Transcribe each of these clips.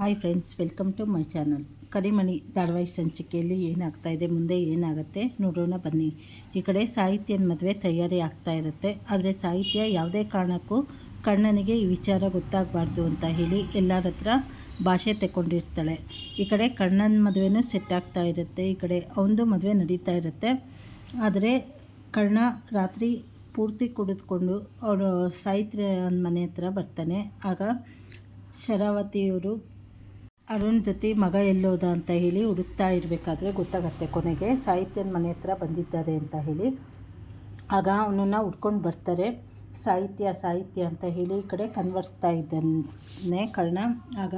Hi friends, welcome to my channel. Karimani ಧಾರಾವಾಹಿ ಸಂಚಿಕೆಯಲ್ಲಿ ಏನಾಗ್ತಾ ಇದೆ, ಮುಂದೆ ಏನಾಗುತ್ತೆ ನೋಡೋಣ ಬನ್ನಿ. ಈ ಕಡೆ ಸಾಹಿತ್ಯನ ಮದುವೆ ತಯಾರಿ ಆಗ್ತಾ ಇರುತ್ತೆ. ಆದರೆ ಸಾಹಿತ್ಯ ಯಾವುದೇ ಕಾರಣಕ್ಕೂ ಕಣ್ಣನಿಗೆ ಈ ವಿಚಾರ ಗೊತ್ತಾಗಬಾರ್ದು ಅಂತ ಹೇಳಿ ಎಲ್ಲರ ಹತ್ರ ಭಾಷೆ ತಗೊಂಡಿರ್ತಾಳೆ ಈ ಕಡೆ ಕಣ್ಣನ ಮದುವೆನೂ ಸೆಟ್ ಆಗ್ತಾ ಇರುತ್ತೆ, ಈ ಕಡೆ ಅವನದು ಮದುವೆ ನಡೀತಾ ಇರುತ್ತೆ. ಆದರೆ ಕರ್ಣ ರಾತ್ರಿ ಪೂರ್ತಿ ಕುಡಿದುಕೊಂಡು ಅವರು ಸಾಹಿತ್ಯ ಮನೆ ಹತ್ರ ಬರ್ತಾನೆ. ಆಗ ಶರಾವತಿಯವರು ಅರುಂಧತಿ ಮಗ ಎಲ್ಲೋದ ಅಂತ ಹೇಳಿ ಹುಡುಕ್ತಾ ಇರಬೇಕಾದ್ರೆ ಗೊತ್ತಾಗತ್ತೆ. ಕೊನೆಗೆ ಸಾಹಿತ್ಯನ ಮನೆ ಹತ್ರ ಬಂದಿದ್ದಾರೆ ಅಂತ ಹೇಳಿ. ಆಗ ಅವನನ್ನು ಹುಡ್ಕೊಂಡು ಬರ್ತಾರೆ. ಸಾಹಿತ್ಯ ಸಾಹಿತ್ಯ ಅಂತ ಹೇಳಿ ಈ ಕಡೆ ಕನ್ವರ್ಸ್ತಾ ಇದ್ದಾನೆ ಕರ್ಣ. ಆಗ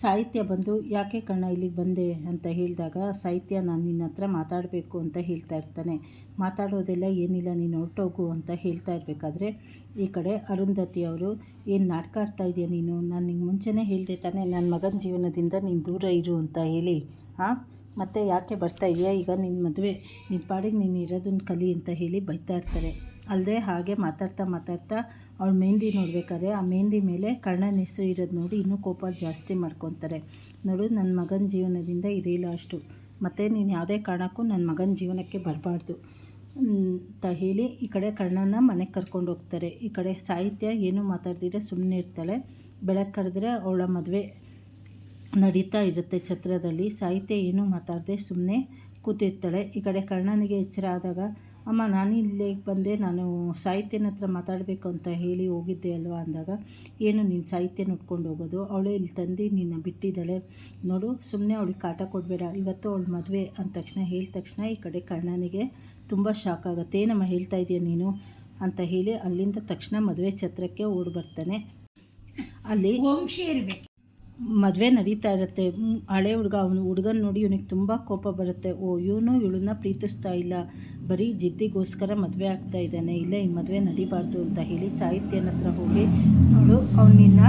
ಸಾಹಿತ್ಯ ಬಂದು ಯಾಕೆ ಕರ್ಣ ಇಲ್ಲಿಗೆ ಬಂದೆ ಅಂತ ಹೇಳಿದಾಗ, ಸಾಹಿತ್ಯ ನಾನು ನಿನ್ನ ಹತ್ರ ಮಾತಾಡಬೇಕು ಅಂತ ಹೇಳ್ತಾ ಇರ್ತಾನೆ. ಮಾತಾಡೋದೆಲ್ಲ ಏನಿಲ್ಲ, ನೀನು ಹೊರಟೋಗು ಅಂತ ಹೇಳ್ತಾ ಇರಬೇಕಾದ್ರೆ, ಈ ಕಡೆ ಅರುಂಧತಿ ಅವರು, ಏನು ನಾಟಕ ಆಡ್ತಾ ಇದೆಯಾ ನೀನು? ನಾನು ನಿಂಗೆ ಮುಂಚೆನೇ ಹೇಳಿದೆ ತಾನೆ ನನ್ನ ಮಗನ ಜೀವನದಿಂದ ನೀನು ದೂರ ಇರು ಅಂತ ಹೇಳಿ. ಹಾಂ ಮತ್ತು ಯಾಕೆ ಬರ್ತಾ ಇದೆಯಾ? ಈಗ ನಿನ್ನ ಮದುವೆ ನಿನ್ನ ಪಾಡಿಗೆ ನೀನು ಇರೋದನ್ನ ಕಲಿ ಅಂತ ಹೇಳಿ ಬೈತಾ ಇರ್ತಾರೆ. ಅಲ್ಲದೆ ಹಾಗೆ ಮಾತಾಡ್ತಾ ಮಾತಾಡ್ತಾ ಅವಳು ಮೆಹಂದಿ ನೋಡಬೇಕಾದ್ರೆ ಆ ಮೆಹಂದಿ ಮೇಲೆ ಕರ್ಣನ ಹೆಸರು ಇರೋದು ನೋಡಿ ಇನ್ನೂ ಕೋಪ ಜಾಸ್ತಿ ಮಾಡ್ಕೊತಾರೆ. ನೋಡು ನನ್ನ ಮಗನ ಜೀವನದಿಂದ ಇರಿಲ್ಲ ಅಷ್ಟು ಮತ್ತು ನೀನು ಯಾವುದೇ ಕಾರಣಕ್ಕೂ ನನ್ನ ಮಗನ ಜೀವನಕ್ಕೆ ಬರಬಾರ್ದು. ಅಂತ ಹೇಳಿ ಈ ಕಡೆ ಕರ್ಣನ ಮನೆಗೆ ಕರ್ಕೊಂಡು ಹೋಗ್ತಾರೆ. ಈ ಕಡೆ ಸಾಹಿತ್ಯ ಏನು ಮಾತಾಡ್ದಿದ್ರೆ ಸುಮ್ಮನೆ ಇರ್ತಾಳೆ. ಬೆಳಗ್ಗೆ ಕರೆದ್ರೆ ಅವಳ ಮದುವೆ ನಡೀತಾ ಇರುತ್ತೆ ಛತ್ರದಲ್ಲಿ. ಸಾಹಿತ್ಯ ಏನೂ ಮಾತಾಡದೆ ಸುಮ್ಮನೆ ಕೂತಿರ್ತಾಳೆ. ಈ ಕಡೆ ಕರ್ಣನಿಗೆ ಎಚ್ಚರ ಆದಾಗ ಅಮ್ಮ, ನಾನು ಇಲ್ಲಿಗೆ ಬಂದೆ. ನಾನು ಸಾಹಿತ್ಯನ ಹತ್ರ ಮಾತಾಡಬೇಕು ಅಂತ ಹೇಳಿ ಹೋಗಿದ್ದೆ ಅಲ್ವಾ ಅಂದಾಗ, ಏನು ನೀನು ಸಾಹಿತ್ಯನ ಉಟ್ಕೊಂಡು ಹೋಗೋದು? ಅವಳೇ ಇಲ್ಲಿ ತಂದು ನಿನ್ನ ಬಿಟ್ಟಿದ್ದಾಳೆ. ನೋಡು ಸುಮ್ಮನೆ ಅವಳಿಗೆ ಕಾಟ ಕೊಡಬೇಡ. ಇವತ್ತು ಅವಳು ಮದುವೆ ಅಂದ ತಕ್ಷಣ, ಹೇಳಿದ ತಕ್ಷಣ ಈ ಕಡೆ ಕರ್ಣನಿಗೆ ತುಂಬ ಶಾಕ್ ಆಗುತ್ತೆ. ಏನಮ್ಮ ಹೇಳ್ತಾ ಇದೆಯಾ ನೀನು? ಅಂತ ಹೇಳಿ ಅಲ್ಲಿಂದ ತಕ್ಷಣ ಮದುವೆ ಛತ್ರಕ್ಕೆ ಓಡಿ ಬರ್ತಾನೆ. ಅಲ್ಲಿ ಓಂ ಇರಬೇಕು ಮದುವೆ ನಡೀತಾ ಇರುತ್ತೆ. ಹಳೆ ಹುಡುಗ, ಅವನು ಹುಡುಗನ ನೋಡಿ ಇವನಿಗೆ ತುಂಬ ಕೋಪ ಬರುತ್ತೆ. ಓ, ಇವನು ಇವಳನ್ನ ಪ್ರೀತಿಸ್ತಾ ಇಲ್ಲ. ಬರೀ ಜಿದ್ದಿಗೋಸ್ಕರ ಮದುವೆ ಆಗ್ತಾ ಇದ್ದಾನೆ. ಇಲ್ಲ ಈ ಮದುವೆ ನಡಿಬಾರ್ದು ಅಂತ ಹೇಳಿ ಸಾಹಿತ್ಯನ ಹತ್ರ ಹೋಗಿ, ನೋಡು ಅವನಿನ್ನ ನಿನ್ನ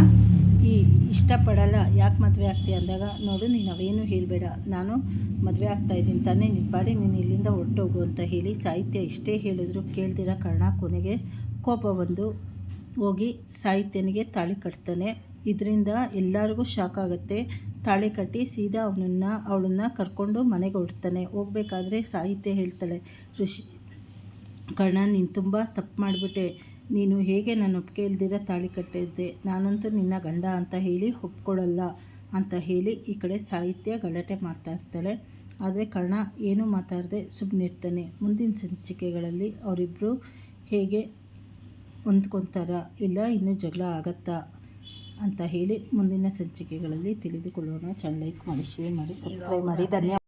ಈ ಇಷ್ಟಪಡಲ್ಲ. ಯಾಕೆ ಮದುವೆ ಆಗ್ತೀಯ? ಅಂದಾಗ, ನೋಡು, ನೀನು ಅವೇನು ಹೇಳಬೇಡ. ನಾನು ಮದುವೆ ಆಗ್ತಾ ಇದ್ದೀನಿ ತಾನೇ. ಪಾಡಿ ನೀನು ಇಲ್ಲಿಂದ ಹೊರಟೋಗು ಅಂತ ಹೇಳಿ ಸಾಹಿತ್ಯ ಇಷ್ಟೇ ಹೇಳಿದ್ರು. ಕೇಳ್ದಿರ ಕರ್ಣ ಕೊನೆಗೆ ಕೋಪ ಬಂದು ಹೋಗಿ ಸಾಹಿತ್ಯನಿಗೆ ತಾಳಿ ಕಟ್ತಾನೆ. ಇದರಿಂದ ಎಲ್ಲರಿಗೂ ಶಾಕ್ ಆಗುತ್ತೆ. ತಾಳಿ ಕಟ್ಟಿ ಸೀದಾ ಅವನನ್ನು, ಅವಳನ್ನು ಕರ್ಕೊಂಡು ಮನೆಗೆ ಹೊಡ್ತಾನೆ ಹೋಗ್ಬೇಕಾದ್ರೆ ಸಾಹಿತ್ಯ ಹೇಳ್ತಾಳೆ, ಋಷಿ, ಕರ್ಣ, ನೀನು ತುಂಬ ತಪ್ಪು ಮಾಡಿಬಿಟ್ಟೆ. ನೀನು ಹೇಗೆ ನನ್ನ ಒಪ್ಪಿಗೆ ಇಲ್ದಿರ ತಾಳಿ ಕಟ್ಟಿದ್ದೆ? ನಾನಂತೂ ನಿನ್ನ ಗಂಡ ಅಂತ ಹೇಳಿ ಒಪ್ಕೊಳ್ಳಲ್ಲ ಅಂತ ಹೇಳಿ ಈ ಕಡೆ ಸಾಹಿತ್ಯ ಗಲಾಟೆ ಮಾಡ್ತಾ ಇರ್ತಾಳೆ. ಆದರೆ ಕರ್ಣ ಏನೂ ಮಾತಾಡದೆ ಸುಮ್ಮನಿರ್ತಾನೆ ಮುಂದಿನ ಸಂಚಿಕೆಗಳಲ್ಲಿ ಅವರಿಬ್ಬರು ಹೇಗೆ ಹೊಂದ್ಕೊತಾರ? ಇಲ್ಲ, ಇನ್ನೂ ಜಗಳ ಆಗತ್ತಾ? ಅಂತ ಹೇಳಿ ಮುಂದಿನ ಸಂಚಿಕೆಗಳಲ್ಲಿ ತಿಳಿದುಕೊಳ್ಳೋಣ. ಚಾನಲ್ ಲೈಕ್ ಮಾಡಿ ಶೇರ್ ಮಾಡಿ ಸಬ್ಸ್ಕ್ರೈಬ್ ಮಾಡಿ. ಧನ್ಯವಾದ